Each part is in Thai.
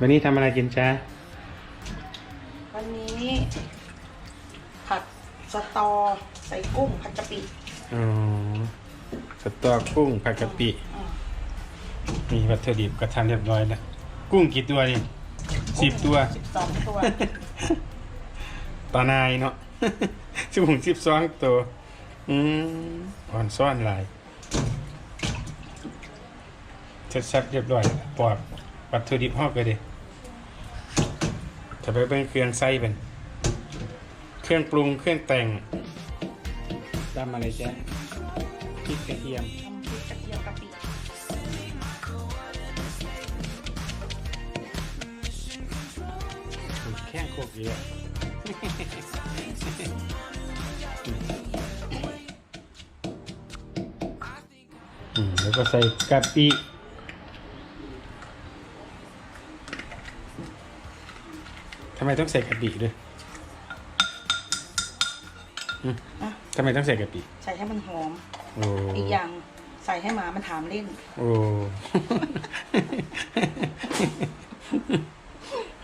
วันนี้ทำอะไรกินจ้าวันนี้ผัดสตอใส่กุ้งผัดกะปิอ๋อสตอกุ้งผัดกะปิอ่ามีวัตถุดิบก็ทำเรียบร้อยแล้วกุ้งกี่ตัวนี่สิบตัวสิบสองตัวตานายเนาะสิบหกสิบสองตัว อืมอ่อนซ่อนหลาย เสร็จสับเรียบร้อยแล้วปอกวัตถุดิบหอกเลยดิถ้าไปเป็นเครื่องไส้เป็น เครื่องปรุงเครื่องแต่งตามอะไรจ๊ะพริกกระเทียมทำพริกกระเทียมกะปิแข้งโคกเยอะอืมแล้วก็ใส่กะปิ ทำไมต้องใส่กะปิด้วยอืมอะ ทำไมต้องใส่กะปิใส่ให้มันหอม โอ้อีกอย่างใส่ให้หมามันถามเล่น โอ้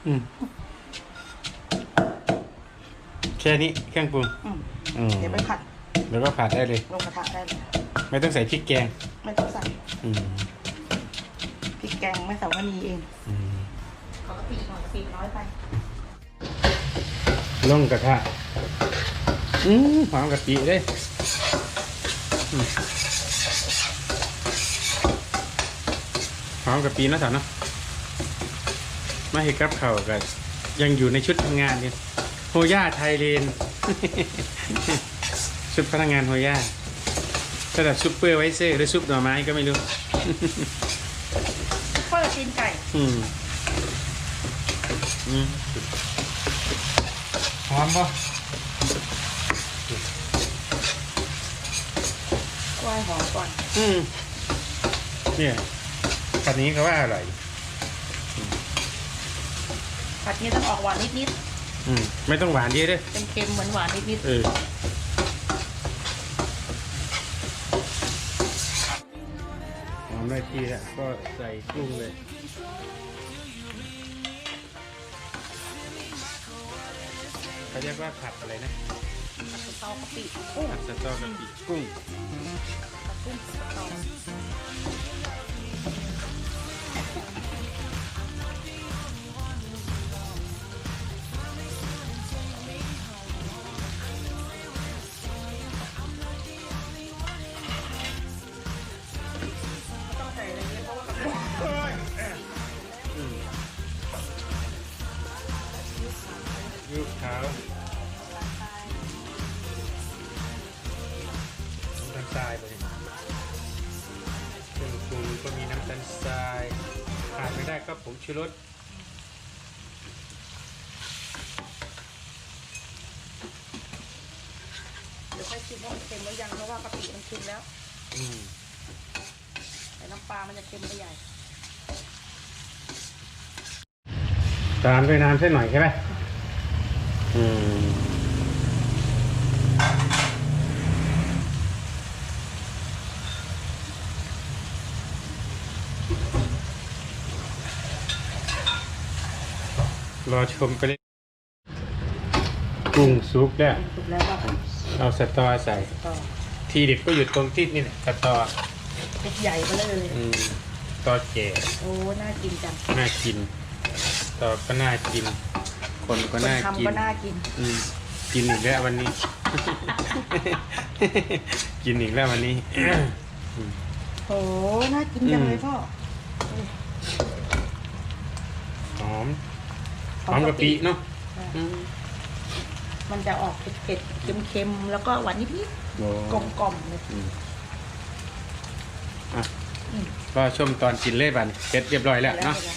อืมแค่นี้เครื่องปรุง อืมอืม เดี๋ยวไปผัดแล้วก็ผัดได้เลย ลงกระทะได้เลย ไม่ต้องใส่พริกแกง ไม่ต้องใส่อืมพริกแกงไม่สาวนีเองอืม ขอกะปิหน่อยกะปิน้อยไป ลงกระทะอืมหอมกะปิเลยอืมหอมกะปิเนาะสาวเนาะมาเห็ดกับเขาวกัน ยังอยู่ในชุดทำงานอยู่โฮย่าไทยเลนชุดพนักงานโฮย่าระดับซุปเปอร์ไวเซอร์หรือซุปหน่อไม้ก็ไม่รู้เปิดตีนไก่ อืม อืมห อมปะกล้วยหอมก่อนอืมเนี่ยผัดนี้เขาว่าอร่อยผัดนี้ต้องออกหวานนิดอืมไม่ต้องหวานเยอะด้วยๆเค็มๆเหมือนหวานนิดเออหอมได้ที่แล้วก็ใส่กุ้งเลย เขาเรียกว่าผัดอะไรนะๆผัดสตอกะปิกุ้งผัดสตอกะปิกุ้งผัดกุ้งสตอ ทรายไปเลยเครื่องปรุงก็มีน้ำตาลทรายขาดไม่ได้ก็ผงชูรสเดี๋ยวค่อยชิมว่ามันเค็มหรือยังเพราะว่ากะปิมันเค็มแล้วอืมแต่น้ำปลามันจะเค็มไปใหญ่ ตามด้วยน้ำสักหน่อยใช่ไหมอืม รอชมไปเลยกุ้งซุปแล้วสุกแล้วก็เอาสตอใส่ ต่อทีเด็ดก็อยู่ตรงที่นี่แหละสตอเป็ดใหญ่ไปเลย อืมสตอแก่โอ้น่ากินจังน่ากินสตอก็น่ากิน คนก็คนน่ากินทำก็น่ากิน อืมกินอีกแล้ววันนี้ กินอีกแล้ววันนี้โอ้น่ากินจังเลยพ่อ หอม หอมกะปิเนาะใช่อืมมันจะออกเผ็ดๆเค็มๆแล้วก็หวานนิดโอ้ๆกลมๆเลยอืมอะอืมก็ชมตอนกินเลยบันเสร็จเรียบร้อยแล้วเนาะแล้ว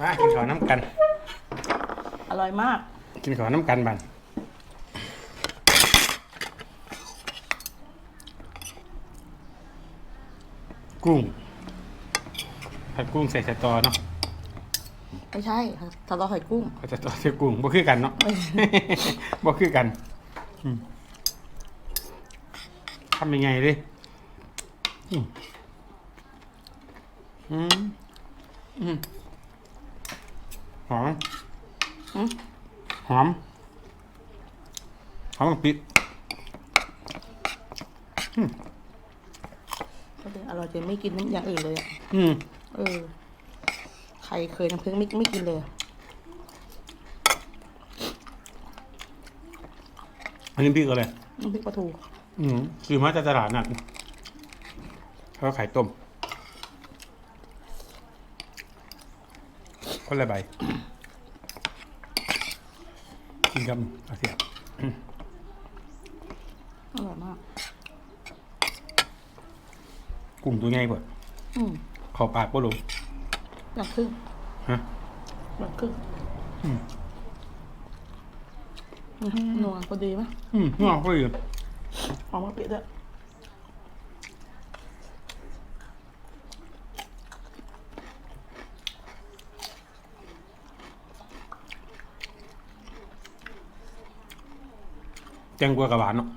มากินข้าวน้ำกัน อร่อยมาก กินข้าวน้ำกันบัน กุ้ง ผัดกุ้งใส่สตอเนาะไม่ใช่ทะเลาะหอยกุ้งผัดสตอใส่กุ้งบ่คือกันเนาะบ่คือกันอืมทำยังไงดิอืมอืมอืมหอมอืมหอมหอมกับพริ กก็เลยอร่อยจนไม่กินน้ำอย่างอื่นเลยอะอืมเออใครเคยน้ำผึ้งไม่ไม่กินเลย อันนี้พริกอะไรน้ำพริกปลาทูอืมซื้อมาจากตลาดนัดเขาขายต้มคนละใบกินกับอาเซียน อร่อยมาก กุ้งตัวใหญ่กว่าอืมเขอปากก็ลงอย่างครึ่งฮะอย่างครึ่งอืมอืมนัวพอดีไหมอืมงอกก็อยู่หอมมะเปี๊ยะด้วยแตงกวากับหวานเนาะ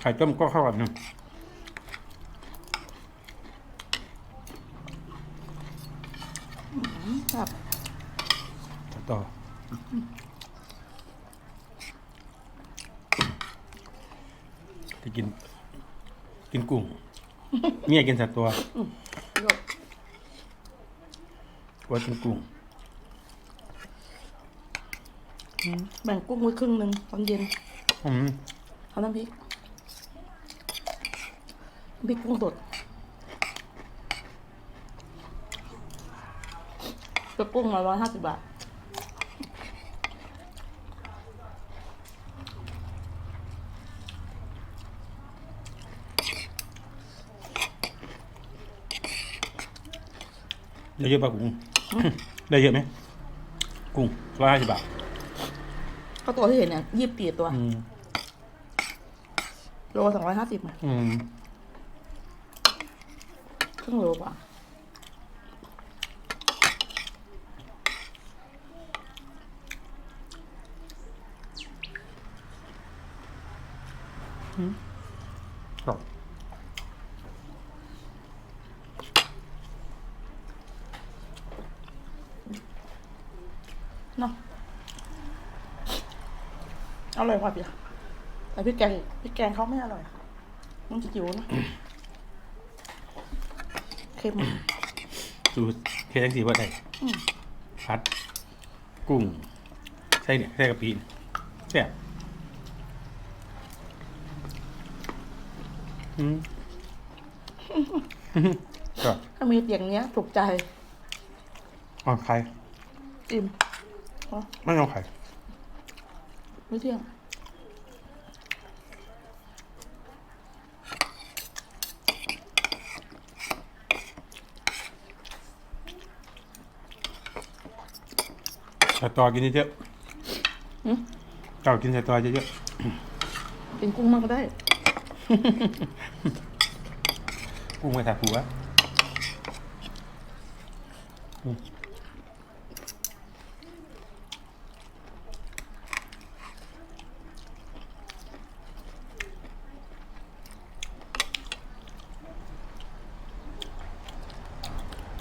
ไข่ต้มก็เข้ากันเนาะครับต่อจะกิน กินกุ้ง เมียกินสัตว์ตัวโยกว่ากินกุ้งแบ่งกุ้งไว้ครึ่งหนึ่งตอนเย็น อืมเอาน้ำพริกน้ำพริกกุ้งสดตัวกุ้งมาร้อยห้าสิบบาทได้เยอะป่ะกุ้งได้เยอะไหมกุ้งร้อยห้าสิบบาทก็ตัวที่เห็นเนี่ยยี่สิบสี่ตัวอืม โลสองร้อยห้าสิบอืมครึ่งโลกว่าครับเนาะอร่อยกว่าพี่ แต่พริกแกงพริกแกงเขาไม่อร่อยมันจิ๋วนะเค็มสูตรเคทั้งสี่ว่าได้อืมพัด กุ้งใส่เนี่ยใส่กะปิแซ่บอืมก็ถ้ามีเสียงเนี้ยถูกใจอ๋อไข่อิ่มอ๋อไม่เอาไข่ไม่เที่ยง ส่ตอกินเยอะอืมๆเจ้ากินใส่ตอเยอะกินกุ้งมากก็ได้ ๆกุ้งไม่ใส่ผัวอืม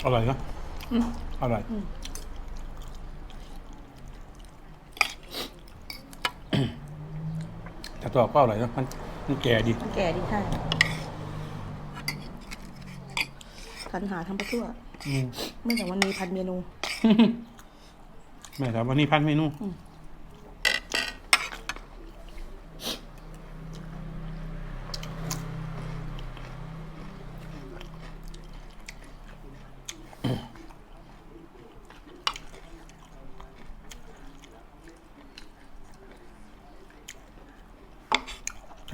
อร่อยเนอะอืมอร่อย แต่ตัวก็อร่อยเนอะมันมันแก่ดีแก่ดีค่ะสรรหาทำไปทั่วอืมไม่แต่วันนี้พันเมนู แม่ครับวันนี้พันเมนู อืม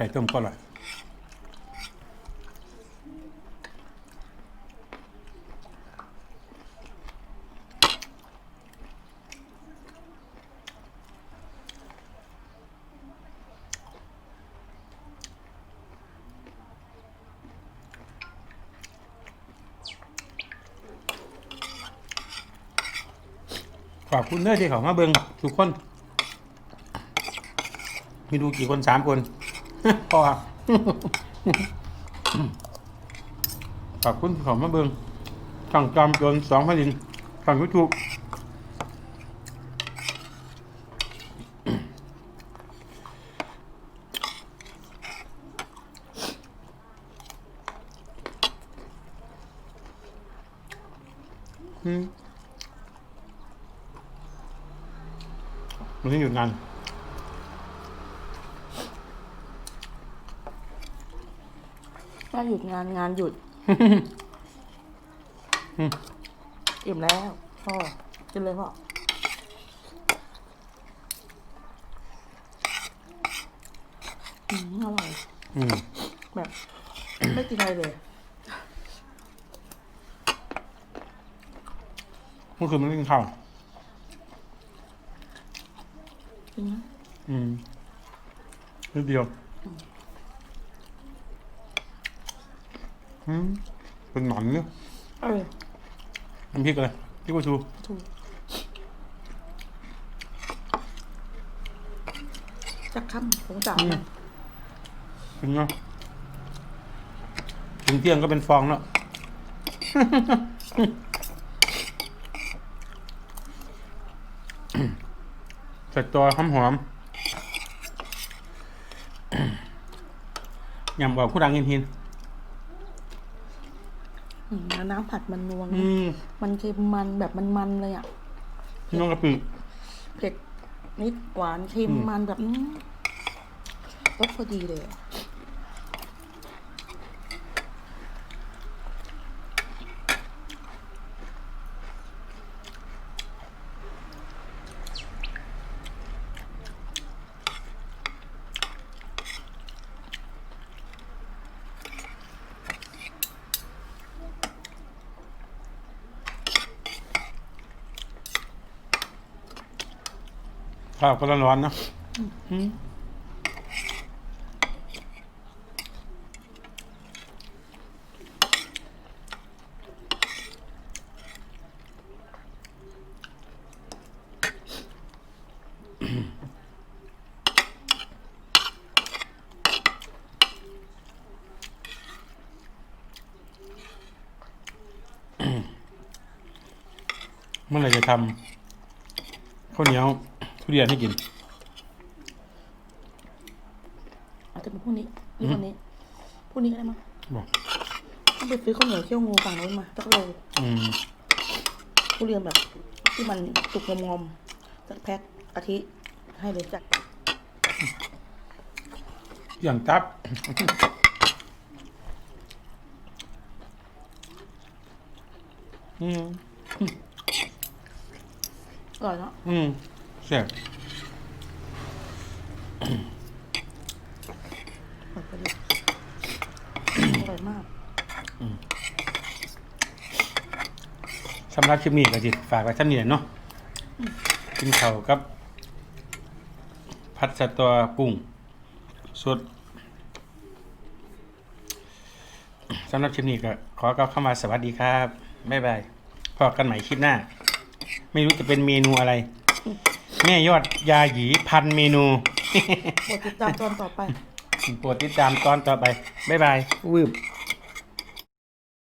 ไข่ต้มก็อร่อยขอบคุณเนื้อที่เขามาเบิงทุกคน มีดูกี่คนสามคน พอขอบคุณขามาเบิงช่งจอมโจนสองพันดินช่งยูทูบอืมมันนี้หยุดงาน ถ้าหยุดงานงานหยุดอืมอิ่มแล้วพ่อกินเลยพ่ออืมอร่อยอืมแบบไม่กินอะไรเลยเมื่อคืนมันกินข้าวจริงนะอืมนิดเดียว อืม เป็นหนอนเนี่ยเออน้ำพริกอะไรพริกกระชูถูกจักคำสงสารมันเป็นไงถึงเที่ยงก็เป็นฟองแล้วใส่ตัวหอมหอมๆยำบอกผู้ดังยินทินอืมแล้ว น้ำผัดมันนวลอืมมันเค็มมันแบบมันมันๆเลยอะ น้องกะปิเผ็ดนิดหวานเค็มอืมมันแบบอืมรสพอดีเลยอะ ข้าวก็ร้อนๆนะเมื่อไรจะทำข้าวเหนียว ทุเรียนให้กิน อาจจะเป็นพรุ่งนี้หรือวันนี้พรุ่งนี้ก็ได้มั้งบอกต้องไปซื้อข้าวเหนียวเคี่ยวงูฝั่งนู้นมาสักโลอืมทุเรียนแบบ ที่มันสุกงอมๆสักแพ็คอาทิให้เลยจัดอย่างตับ อืมอร่อยเนาะ อืม แซ่บอร่อยไปเลยอร่อยมาก สำหรับคลิปนี้ก็จิฝากไว้ท่านนี่แหละเนาะกินข้าวกับ พัดสะตัวกุ้งสดสำหรับคลิปนี้ก็ขอกล่าวเข้ามาสวัสดีครับ บ๊ายบายพบกันใหม่คลิปหน้า ไม่รู้จะเป็นเมนูอะไร แม่ยอดยาหยีพันเมนู โปรดติดตามตอนต่อไป โปรดติดตามตอนต่อไป บ๊ายบาย วืบ